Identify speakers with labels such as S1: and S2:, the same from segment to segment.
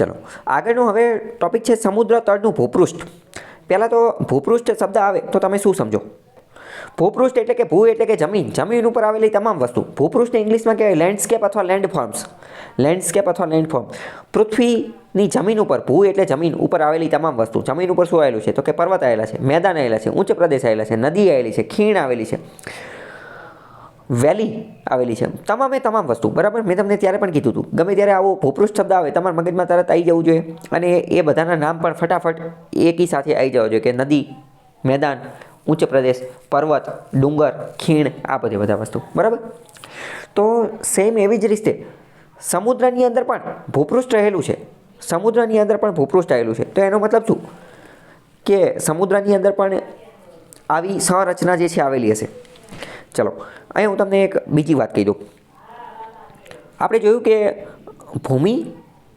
S1: ચલો, આગળનું હવે ટોપિક છે સમુદ્ર તળનું ભૂપૃષ્ઠ. પહેલાં તો ભૂપૃષ્ઠ શબ્દ આવે તો તમે શું સમજો? ભૂપૃષ્ઠ એટલે કે ભૂ એટલે કે જમીન. જમીન ઉપર આવેલી તમામ વસ્તુ. ભૂપૃષ્ઠ ઇંગ્લિશમાં કહેવાય લેન્ડસ્કેપ અથવા લેન્ડ ફોર્મ્સ લેન્ડસ્કેપ અથવા લેન્ડ ફોર્મ પૃથ્વીની જમીન ઉપર, ભૂ એટલે જમીન ઉપર આવેલી તમામ વસ્તુ. જમીન ઉપર શું આવેલું છે? તો કે પર્વત આવેલા છે, મેદાન આવેલા છે, ઉચ્ચ પ્રદેશ આવેલા છે, નદી આવેલી છે, ખીણ આવેલી છે. વેલી આવેલી છે. તમામે તમામ વસ્તુ, બરાબર? મેં તમને ત્યારે પણ કીધું હતું. ગમે ત્યારે આવો ભૂપૃષ્ઠ શબ્દ આવે, તમારા મગજમાં તરત આવી જવું જોઈએ. અને એ બધાના નામ પણ ફટાફટ એકી સાથે આવી જવા જોઈએ કે નદી, મેદાન, ઉચ્ચ પ્રદેશ, પર્વત, ડુંગર, ખીણ, આ બધી બધા વસ્તુ. બરાબર? તો સેમ એવી જ રીતે સમુદ્રની અંદર પણ ભૂપૃષ્ઠ રહેલું છે. સમુદ્રની અંદર પણ ભૂપૃષ્ઠ આવેલું છે. તો એનો મતલબ શું? કે સમુદ્રની અંદર પણ આવી સંરચના જે છે, આવેલી હશે. ચલો, અહીંયા હું તમને એક બીજી વાત કહી દઉં. આપણે જોયું કે ભૂમિ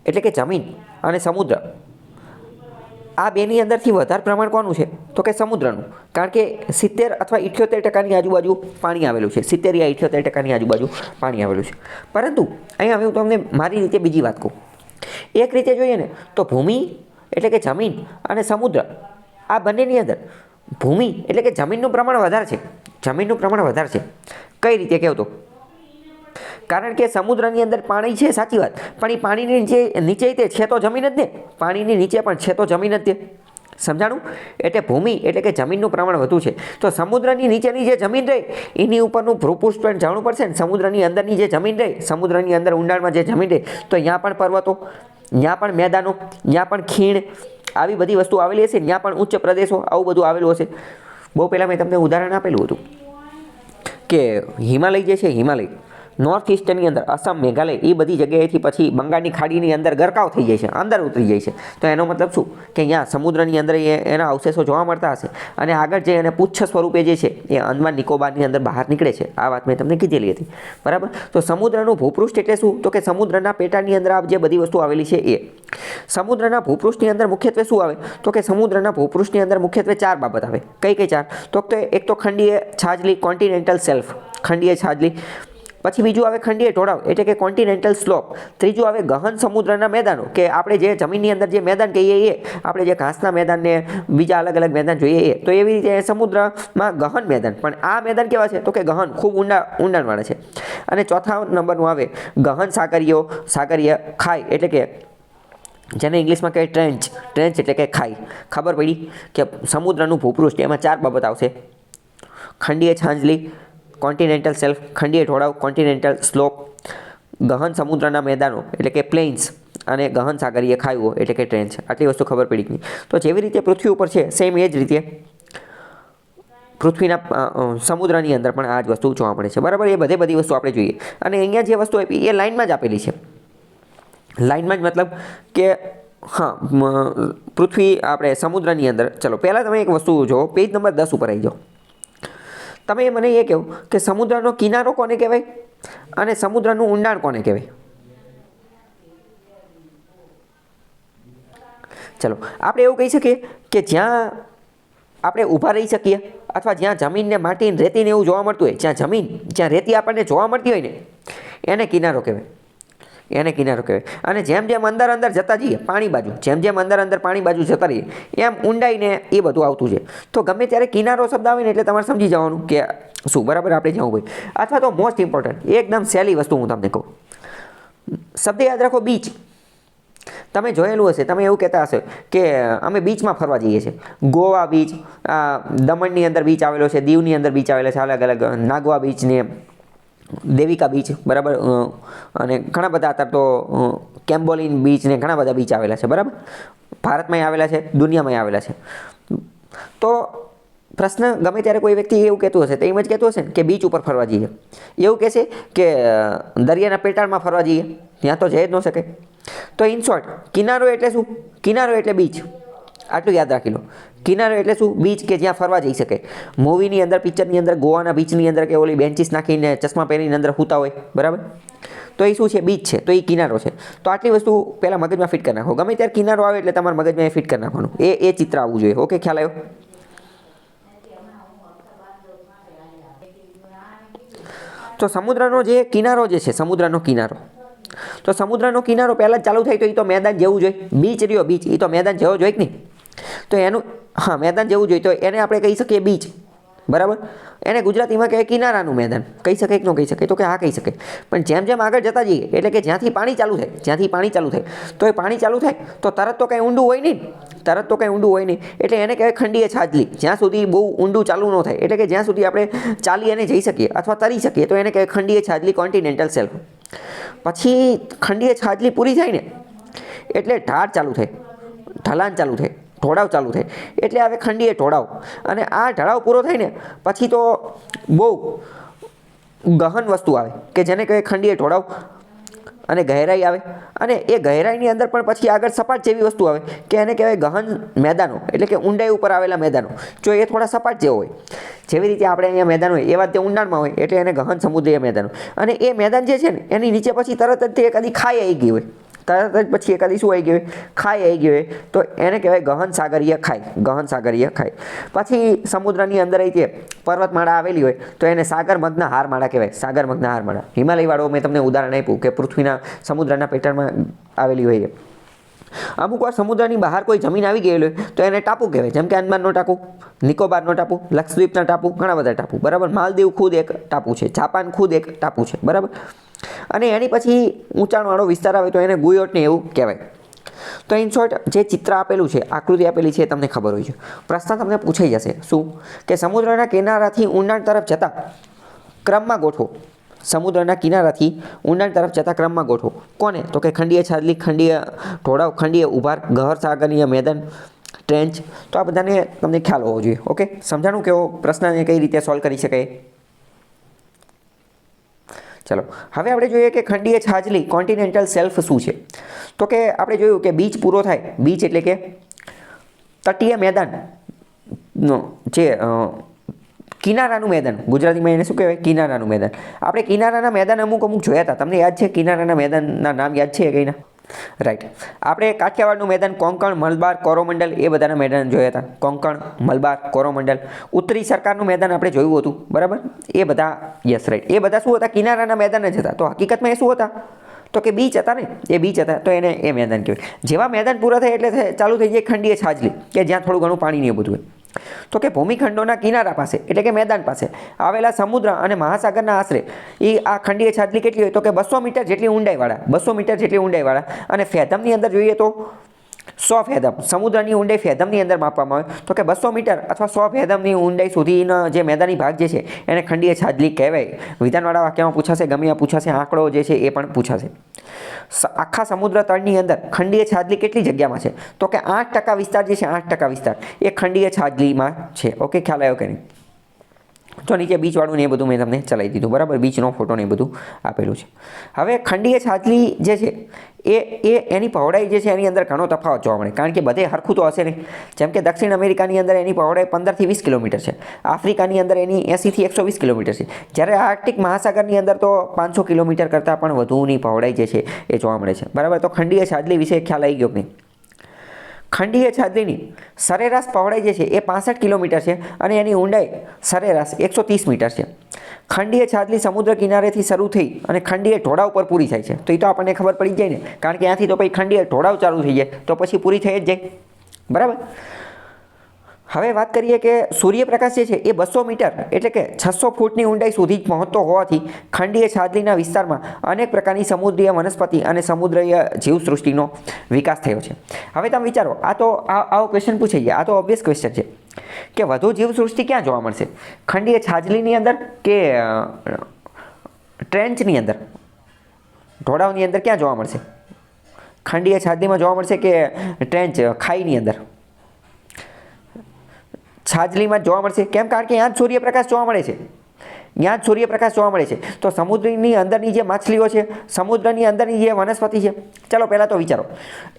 S1: એટલે કે જમીન અને સમુદ્ર, આ બેની અંદરથી વધારે પ્રમાણ કોનું છે? તો કે સમુદ્રનું. કારણ કે સિત્તેર અથવા ઇઠ્યોતેર ટકાની આજુબાજુ પાણી આવેલું છે. સિત્તેર યા ઇઠ્યોતેર ટકાની આજુબાજુ પાણી આવેલું છે. પરંતુ અહીંયા હવે હું તમને મારી રીતે બીજી વાત કહું. એક રીતે જોઈએ ને, તો ભૂમિ એટલે કે જમીન અને સમુદ્ર, આ બંનેની અંદર ભૂમિ એટલે કે જમીનનું પ્રમાણ વધારે છે. જમીનનું પ્રમાણ વધારે છે કઈ રીતે કહેતો કારણ કે સમુદ્રની અંદર પાણી છે, સાચી વાત. પણ એ પાણીની નીચે નીચે તે છે તો જમીન જ ને. પાણીની નીચે પણ છે તો જમીન જ તે. સમજાણું? એટલે ભૂમિ, એટલે કે જમીનનું પ્રમાણ વધુ છે. તો સમુદ્રની નીચેની જે જમીન રહે, એની ઉપરનું ભૂપુષ્ઠ પણ જાણવું પડશે ને. સમુદ્રની અંદરની જે જમીન રહે, સમુદ્રની અંદર ઊંડાણમાં જે જમીન રહે, તો ત્યાં પણ પર્વતો ત્યાં પણ મેદાનો ત્યાં પણ ખીણ, આવી બધી વસ્તુ આવેલી હશે. ત્યાં પણ ઉચ્ચ પ્રદેશો, આવું બધું આવેલું હશે. બહુ પહેલાં મેં તમને ઉદાહરણ આપેલું હતું કે હિમાલય જે છે હિમાલય નોર્થ ઇસ્ટની અંદર અસમ મેઘાલય એ બધી જગ્યાએથી પછી બંગાળની ખાડીની અંદર ગરકાવ થઈ જાય છે, અંદર ઉતરી જાય છે. તો એનો મતલબ શું? કે અહીંયા સમુદ્રની અંદર એ એના અવશેષો જોવા મળતા હશે. અને આગળ જે એને પુચ્છ સ્વરૂપે જે છે, એ અંદમાન નિકોબારની અંદર બહાર નીકળે છે. આ વાત મેં તમને કીધેલી હતી. બરાબર? તો સમુદ્રનું ભૂપૃષ્ઠ એટલે શું? તો કે સમુદ્રના પેટાની અંદર આ જે બધી વસ્તુ આવેલી છે એ. સમુદ્રના ભૂપૃષ્ઠની અંદર મુખ્યત્વે શું આવે? તો કે સમુદ્રના ભૂપૃષ્ઠની અંદર મુખ્યત્વે ચાર બાબત આવે. કઈ કઈ ચાર? તો એક તો ખંડીય છાજલી કોન્ટિનેન્ટલ સેલ્ફ ખંડીય છાજલી પછી બીજું આવે ખંડીય ઢોળાવ, એટલે કે કોન્ટિનેન્ટલ સ્લોપ ત્રીજું આવે ગહન સમુદ્રના મેદાનો, કે આપણે જે જમીનની અંદર જે મેદાન કહીએ એ, આપણે જે ઘાસના મેદાનને બીજા અલગ અલગ મેદાન જોઈએ એ, તો એવી રીતે સમુદ્રમાં ગહન મેદાન. પણ આ મેદાન કેવા છે? તો કે ગહન, ખૂબ ઊંડા, ઊંડાણવાળા છે. અને ચોથા નંબરનું આવે ગહન સાગરીઓ સાગરીય ખાય એટલે કે જેને ઇંગ્લિશમાં કહે ટ્રેન્ચ ટ્રેન્ચ એટલે કે ખાઈ. ખબર પડી કે સમુદ્રનું ભૂપૃષ્ઠ, એમાં ચાર બાબત આવશે. ખંડીય છાંજલી કોન્ટિનેન્ટલ સેલ્ફ ખંડીય ઢોળાવ કોન્ટિનેન્ટલ સ્લોપ ગહન સમુદ્રના મેદાનો, એટલે કે પ્લેન્સ અને ગહન સાગરીય ખાઈઓ, એટલે કે ટ્રેન્ચ આટલી વસ્તુ ખબર પડી તો જેવી રીતે પૃથ્વી ઉપર છે સેમ એ જ રીતે પૃથ્વીના સમુદ્રની અંદર પણ આ જ વસ્તુ જોવા મળે છે. બરાબર? એ બધે બધી વસ્તુ આપણે જોઈએ. અને અહીંયા જે વસ્તુ આપી, એ લાઇનમાં જ આપેલી છે. લાઇનમાં જ મતલબ કે, હા પૃથ્વી આપણે સમુદ્રની અંદર, ચલો, પહેલાં તમે એક વસ્તુ જુઓ, પેજ નંબર દસ ઉપર આવી જાઓ. તમે મને એ કહો કે સમુદ્રનો કિનારો કોને કહેવાય? અને સમુદ્રનું ઊંડાણ કોને કહેવાય? ચલો, આપણે એવું કહી શકીએ કે જ્યાં આપણે ઊભા રહી શકીએ અથવા જ્યાં જમીનને માટીને રેતીને એવું જોવા મળતું હોય, જ્યાં જમીન, જ્યાં રેતી આપણને જોવા મળતી હોય ને, એને કિનારો કહેવાય. એને કિનારો કહેવાય. અને જેમ જેમ અંદર અંદર જતા જઈએ, પાણી બાજુ, જેમ જેમ અંદર અંદર પાણી બાજુ જતા રહીએ, એમ ઊંડાઈને એ બધું આવતું છે. તો ગમે ત્યારે કિનારો શબ્દ આવે ને એટલે તમારે સમજી જવાનું કે શું, બરાબર આપણે જવું ભાઈ અથવા તો મોસ્ટ ઇમ્પોર્ટન્ટ એકદમ સહેલી વસ્તુ હું તમને કહું. શબ્દ યાદ રાખો બીચ તમે જોયેલું હશે, તમે એવું કહેતા હશો કે અમે બીચમાં ફરવા જઈએ છીએ. ગોવા બીચ દમણની અંદર બીચ આવેલો છે, દીવની અંદર બીચ આવેલો છે, અલગ અલગ, નાગવા બીચ ને દેવિકા બીચ બરાબર? અને ઘણા બધા અત્યારે તો કેમ્બોલિન બીચ ને ઘણા બધા બીચ આવેલા છે, બરાબર? ભારતમાંય આવેલા છે, દુનિયામાંય આવેલા છે. તો પ્રશ્ન ગમે ત્યારે કોઈ વ્યક્તિ એવું કહેતું હશે, તો એમ જ કહેતું હશે કે બીચ ઉપર ફરવા જઈએ. એવું કહેશે કે દરિયાના પેટાળમાં ફરવા જઈએ, ત્યાં તો જઈ જ ન શકે તો ઇન શોર્ટ કિનારો એટલે શું? કિનારો એટલે બીચ આટલું યાદ રાખી લો. કિનારો એટલે શું? બીચ કે જ્યાં ફરવા જઈ શકે. મૂવીની અંદર પિક્ચરની અંદર, ગોવાના બીચની અંદર કે ઓલી બેન્ચીસ નાખીને ચશ્મા પહેરીને અંદર સૂતા હોય, બરાબર? તો એ શું છે? બીચ છે. તો એ કિનારો છે. તો આટલી વસ્તુ પહેલાં મગજમાં ફિટ કરી નાખો. ગમે ત્યારે કિનારો આવે એટલે તમારા મગજમાં એ ફિટ કરી નાખવાનું. એ એ ચિત્ર આવવું જોઈએ. ઓકે ખ્યાલ આવ્યો? તો સમુદ્રનો જે કિનારો જે છે, સમુદ્રનો કિનારો. તો સમુદ્રનો કિનારો પહેલાં જ ચાલુ થાય તો એ તો મેદાન જેવું જોઈએ. બીચ રહ્યો બીચ એ તો મેદાન જેવો જોઈએ કે નહીં? તો એનું, હા, મેદાન જેવું જોઈએ તો એને આપણે કહી શકીએ બીચ. બરાબર? એને ગુજરાતીમાં કહે કિનારાનું મેદાન. કહી શકે કે ન કહી શકે તો કે હા, કહી શકે પણ જેમ જેમ આગળ જતા જઈએ, એટલે કે જ્યાંથી પાણી ચાલુ થાય, જ્યાંથી પાણી ચાલુ થાય, તો એ પાણી ચાલુ થાય, તો તરત તો કંઈ ઊંડું હોય નહીં. તરત તો કંઈ ઊંડું હોય નહીં. એટલે એને કહેવાય ખંડીએ છાજલી. જ્યાં સુધી બહુ ઊંડું ચાલુ ન થાય, એટલે કે જ્યાં સુધી આપણે ચાલી અને જઈ શકીએ અથવા તરી શકીએ, તો એને કહેવાય ખંડીય છાજલી કોન્ટિનેન્ટલ સેલ્ફ પછી ખંડીએ છાજલી પૂરી થાય ને, એટલે ઢાળ ચાલુ થાય ઢલાન ચાલુ થાય. ઢોળાવ ચાલુ થાય. એટલે આવે ખંડીય ઢોળાવ. અને આ ઢળાવ પૂરો થઈને પછી તો બહુ ગહન વસ્તુ આવે કે જેને કહેવાય ખંડીય ઢોળાવ અને ગહેરાઈ આવે. અને એ ગહેરાઈની અંદર પણ પછી આગળ સપાટ જેવી વસ્તુ આવે કે એને કહેવાય ગહન મેદાનો. એટલે કે ઊંડાઈ ઉપર આવેલા મેદાનો. જો એ થોડા સપાટ જેવો હોય. જેવી રીતે આપણે અહીંયા મેદાન હોય એવા તે ઊંડાણમાં હોય, એટલે એને ગહન સમુદ્રીય મેદાનો. અને એ મેદાન જે છે ને, એની નીચે પછી તરત જ તે કદી ખાઈ આવી ગઈ હોય. તરત જ પછી એકાદી શું આવી ગયું ખાઈ આવી ગયું તો એને કહેવાય ગહન સાગરીય ખાઈ. ગહન સાગરીય ખાઈ. પછી સમુદ્રની અંદર આવી પર્વતમાળા આવેલી હોય, તો એને સાગર મગ્ન હારમાળા કહેવાય. સાગર મગ્ન હારમાળા. હિમાલયવાળો મેં તમને ઉદાહરણ આપ્યું કે પૃથ્વીના સમુદ્રના પેટર્નમાં આવેલી હોય છે અમુક વાર સમુદ્રની બહાર કોઈ જમીન આવી ગયેલી હોય, તો એને ટાપુ કહેવાય. જેમ કે અંદમાનનો ટાપુ, નિકોબારનો ટાપુ, લક્ષદ્વીપના ટાપુ, ઘણા બધા ટાપુ. બરાબર? માલદીવ ખુદ એક ટાપુ છે. જાપાન ખુદ એક ટાપુ છે. બરાબર? અને એની પછી ઊંચાણવાળો વિસ્તાર આવે તો એને ગુયોટ ને એવું કહેવાય. તો ઇન શોર્ટ જે ચિત્ર આપેલું છે, આકૃતિ આપેલી છે એ તમને ખબર હોય છે. પ્રશ્ન તમને પૂછાઈ જશે, શું? કે સમુદ્રના કિનારાથી ઊંડાણ તરફ જતા ક્રમમાં ગોઠવો. સમુદ્રના કિનારાથી ઊંડાણ તરફ જતા ક્રમમાં ગોઠવો. કોને? તો કે ખંડીય છાદલી, ખંડીય ઢોળાવ, ખંડીય ઉભાર, ગહર સાગરીય મેદાન ટ્રેન્ચ તો આ બધાને તમને ખ્યાલ હોવો જોઈએ ઓકે સમજાણું કેવો પ્રશ્નને કઈ રીતે સોલ્વ કરી શકાય? ચલો, હવે આપણે જોઈએ કે ખંડીય છાજલી કોન્ટિનેન્ટલ સેલ્ફ શું છે? તો કે આપણે જોયું કે બીચ પૂરો થાય, બીચ એટલે કે તટીય મેદાન, નો, જે કિનારાનું મેદાન, ગુજરાતીમાં એને શું કહેવાય? કિનારાનું મેદાન. આપણે કિનારાના મેદાન અમુક અમુક જોયા હતા. તમને યાદ છે કિનારાના મેદાનના નામ યાદ છે કંઈના રાઈટ આપણે કાઠિયાવાડનું મેદાન કોંકણ, મલબાર, કોરોમંડલ એ બધાના મેદાન જોયા હતા. કોંકણ, મલબાર, કોરોમંડલ. ઉત્તરી સરકારનું મેદાન આપણે જોયું હતું. બરાબર? એ બધા યસ રાઈટ એ બધા શું હતા? કિનારાના મેદાન જ હતા. તો હકીકતમાં એ શું હતા? તો કે બીચ હતા ને? એ બીચ હતા. તો એને એ મેદાન કહેવાય. જેવા મેદાન પૂરા થાય એટલે ચાલુ થઈ જાય ખંડીય છાજલી, કે જ્યાં થોડું ઘણું પાણી ને એ બધું હોય. તો કે ભૂમિખંડોના કિનારા પાસે, એટલે કે મેદાન પાસે, આવેલા સમુદ્ર અને મહાસાગરના આશરે એ આ ખંડીય છાજલી કેટલી હોય તો કે બસો મીટર જેટલી ઊંડાઈવાળા, બસો મીટર જેટલી ઊંડાઈવાળા, અને ફેધમની અંદર જોઈએ તો સો ફેદમ. સમુદ્રની ઊંડાઈ ફેદમની અંદર માપવામાં આવે. તો કે બસો મીટર અથવા સો ફેદમની ઊંડાઈ સુધીનો જે મેદાની ભાગ જે છે, એને ખંડીય છાજલી કહેવાય. વિધાનવાળા વાક્યમાં પૂછાશે ગમે પૂછાશે, આંકડો જે છે એ પણ પૂછાશે. આખા સમુદ્ર તળની અંદર ખંડીય છાજલી કેટલી જગ્યામાં છે? તો કે આઠ ટકા વિસ્તાર જે છે, આઠ ટકા વિસ્તાર. એ ખંડીય છાજલીમાં છે. ઓકે, ખ્યાલ આવ્યો કે નહીં? તો નીચે બીચવાળું ને એ બધું મેં તમને ચલાવી દીધું. બરાબર? બીચનો ફોટો ને એ બધું આપેલું છે. હવે ખંડીય છાજલી જે છે, એ એ, એની પહોળાઈ જે છે, એની અંદર ઘણો તફાવત જોવા મળે. કારણ કે બધે હરખું તો હશે નહીં. જેમ કે દક્ષિણ અમેરિકાની અંદર એની પહોળાઈ પંદરથી વીસ કિલોમીટર છે. આફ્રિકાની અંદર એની એંસીથી એકસો વીસ કિલોમીટર છે. જ્યારે આર્કટિક મહાસાગરની અંદર તો પાંચસો કિલોમીટર કરતાં પણ વધુની પહોળાઈ જે છે, એ જોવા મળે છે. બરાબર? તો ખંડીય છાજલી વિશે ખ્યાલ આવી ગયો નહીં? ખંડીય છાતીની સરેરાશ પહોળાઈ જે છે એ પાસઠ કિલોમીટર છે અને એની ઊંડાઈ સરેરાશ એકસો ત્રીસ મીટર છે. ખંડીય છાતલી સમુદ્ર કિનારેથી શરૂ થઈ અને ખંડીય ઢોળાવ પર પૂરી થાય છે. તો એ તો આપણને ખબર પડી જાય ને. કારણ કે ત્યાંથી તો પછી ખંડીય ઢોળાવ ચાલુ થઈ જાય. તો પછી પૂરી થઈ જ જાય. બરાબર? હવે વાત કરીએ કે સૂર્યપ્રકાશ જે છે એ બસો મીટર એટલે કે છસો ફૂટની ઊંડાઈ સુધી જ પહોંચતો હોવાથી ખંડીય છાજલીના વિસ્તારમાં અનેક પ્રકારની સમુદ્રીય વનસ્પતિ અને સમુદ્રીય જીવસૃષ્ટિનો વિકાસ થયો છે. હવે તમે વિચારો, આ તો આ, આવો ક્વેશ્ચન પૂછાઈ ગયા. આ તો ઓબ્વિયસ ક્વેશ્ચન છે કે વધુ જીવસૃષ્ટિ ક્યાં જોવા મળશે? ખંડીય છાજલીની અંદર કે ટ્રેન્ચની અંદર? ઢોળાવની અંદર ક્યાં જોવા મળશે? ખંડીય છાજલીમાં જોવા મળશે કે ટ્રેન્ચ ખાઈની અંદર? છાજલીમાં જોવા મળશે. કેમ? કારણ કે ત્યાં જ સૂર્યપ્રકાશ જોવા મળે છે. ત્યાં જ સૂર્યપ્રકાશ જોવા મળે છે. તો સમુદ્રની અંદરની જે માછલીઓ છે, સમુદ્રની અંદરની જે વનસ્પતિ છે, ચલો પહેલાં તો વિચારો.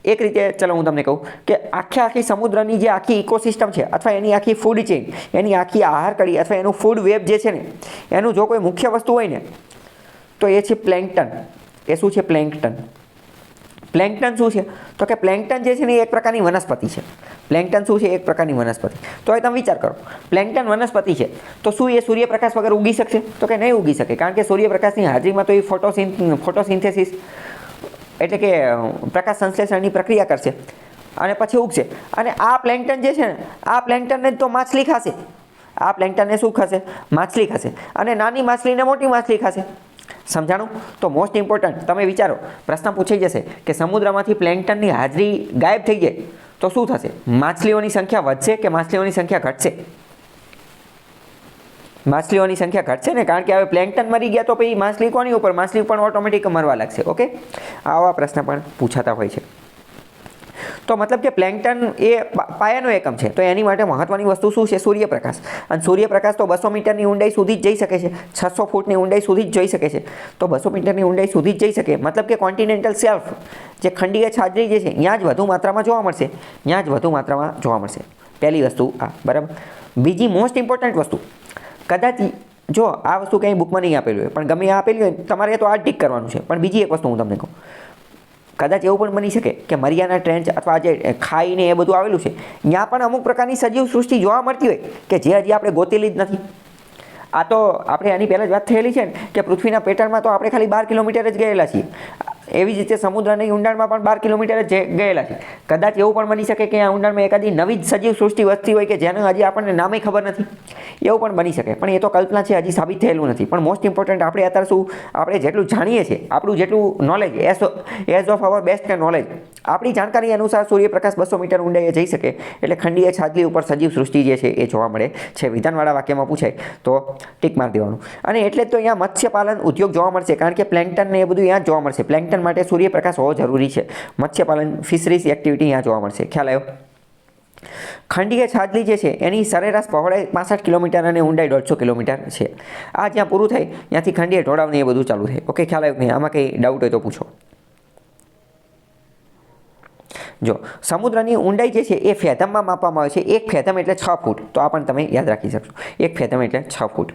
S1: એક રીતે ચલો હું તમને કહું કે આખે આખી સમુદ્રની જે આખી ઇકોસિસ્ટમ છે, અથવા એની આખી ફૂડ ચેઇન એની આખી આહાર કડી, અથવા એનું ફૂડ વેબ જે છે ને, એનું જો કોઈ મુખ્ય વસ્તુ હોય ને, તો એ છે પ્લેન્કટન એ શું છે? પ્લેન્કટન પ્લેન્કટન શું છે? તો કે પ્લેન્કટન જે છે ને એ એક પ્રકારની વનસ્પતિ છે. પ્લેન્ટન શું છે? એક પ્રકારની વનસ્પતિ. તો હવે તમે વિચાર કરો પ્લેન્કટન વનસ્પતિ છે, તો શું એ સૂર્યપ્રકાશ વગર ઉગી શકશે? તો કે નહીં ઉગી શકે, કારણ કે સૂર્યપ્રકાશની હાજરીમાં તો એ ફોટોસિન, ફોટોસિન્થેસિસ એટલે કે પ્રકાશ સંશ્લેષણની પ્રક્રિયા કરશે અને પછી ઉગશે. અને આ પ્લેન્ટન જે છે ને, આ પ્લેન્ટનને તો માછલી ખાશે. આ પ્લેન્ટનને શું ખાશે? માછલી ખાશે. અને નાની માછલીને મોટી માછલી ખાશે. સમજાણું? તો મોસ્ટ ઇમ્પોર્ટન્ટ તમે વિચારો, પ્રશ્ન પૂછાઈ જશે કે સમુદ્રમાંથી પ્લેન્ટનની હાજરી ગાયબ થઈ જાય તો શું થશે? માછલીઓની સંખ્યા વધશે કે માછલીઓની સંખ્યા ઘટશે? માછલીઓની સંખ્યા ઘટશે ને? કારણ કે હવે પ્લેન્ટન મરી ગયા તો પછી માછલી કોની ઉપર? માછલી પણ ઓટોમેટિક મરવા લાગશે ઓકે આવા પ્રશ્ન પણ પૂછાતા હોય છે. તો મતલબ કે પ્લેન્ટન એ પાયાનો એકમ છે. તો એની માટે મહત્વની વસ્તુ શું છે? સૂર્યપ્રકાશ. અને સૂર્યપ્રકાશ તો બસો મીટરની ઊંડાઈ સુધી જ જઈ શકે છે. છસો ફૂટની ઊંડાઈ સુધી જ જઈ શકે છે. તો બસો મીટરની ઊંડાઈ સુધી જ જઈ શકે. મતલબ કે કોન્ટિનેન્ટલ સેલ્ફ જે ખંડીય છાજરી જે છે ત્યાં જ વધુ માત્રામાં જોવા મળશે. ત્યાં જ વધુ માત્રામાં જોવા મળશે. પહેલી વસ્તુ આ, બરાબર? બીજી મોસ્ટ ઇમ્પોર્ટન્ટ વસ્તુ, કદાચ જો આ વસ્તુ કંઈ બુકમાં નહીં આપેલું હોય, પણ ગમે આપેલી હોય, તમારે તો આ ટીક કરવાનું છે. પણ બીજી એક વસ્તુ હું તમને કહું. કદાચ એવું પણ બની શકે કે મરિયાના ટ્રેન્ચ અથવા જે ખાઈને એ બધું આવેલું છે, ત્યાં પણ અમુક પ્રકારની સજીવ સૃષ્ટિ જોવા મળતી હોય કે જે હજી આપણે ગોતેલી જ નથી. આ તો આપણે આની પહેલાં જ વાત થયેલી છે ને કે પૃથ્વીના પેટર્નમાં તો આપણે ખાલી બાર કિલોમીટર જ ગયેલા છીએ. એવી જ રીતે સમુદ્રની ઊંડાણમાં પણ બાર કિલોમીટર જ ગયેલા છે. કદાચ એવું પણ બની શકે કે આ ઊંડાણમાં એકાદી નવી જ સજીવ સૃષ્ટિ વસ્તી હોય કે જેનું હજી આપણને નામે ખબર નથી. એવું પણ બની શકે, પણ એ તો કલ્પના છે, હજી સાબિત થયેલું નથી. પણ મોસ્ટ ઇમ્પોર્ટન્ટ આપણે અત્યારે શું, આપણે જેટલું જાણીએ છીએ, આપણું જેટલું knowledge as of our best knowledge આપણી જાણકારી અનુસાર સૂર્યપ્રકાશ બસો મીટર ઊંડાઈએ જઈ શકે. એટલે ખંડીય છાજલી ઉપર સજીવ સૃષ્ટિ જે છે એ જોવા મળે છે. વિધાનવાળા વાક્યમાં પૂછાય તો ટીક મારી દેવાનું. અને એટલે તો અહીંયા મત્સ્યપાલન ઉદ્યોગ જોવા મળશે. કારણ કે પ્લેન્ટન ને એ બધું અહીંયા જોવા મળશે. પ્લેન્ટન માટે સૂર્યપ્રકાશ હોવો જરૂરી છે. મત્સ્યપાલન ફિશરીઝ એક્ટિવિટી અહીંયા જોવા મળશે. ખ્યાલ આવ્યો? ખંડીય છાજલી જે છે એની સરેરાશ પહોળાઈ પાસઠ કિલોમીટર અને ઊંડાઈ દોઢસો કિલોમીટર છે. આ જ્યાં પૂરું થાય ત્યાંથી ખંડીય ઢોળાવને એ બધું ચાલુ થાય. ઓકે, ખ્યાલ આવ્યો કે આમાં કંઈ ડાઉટ હોય તો પૂછો. જો, સમુદ્રની ઊંડાઈ જે છે એ ફેથમમાં માપવામાં આવે છે એક ફેથમ એટલે છ ફૂટ. તો આ પણ તમે યાદ રાખી શકશો. એક ફેથમ એટલે છ ફૂટ.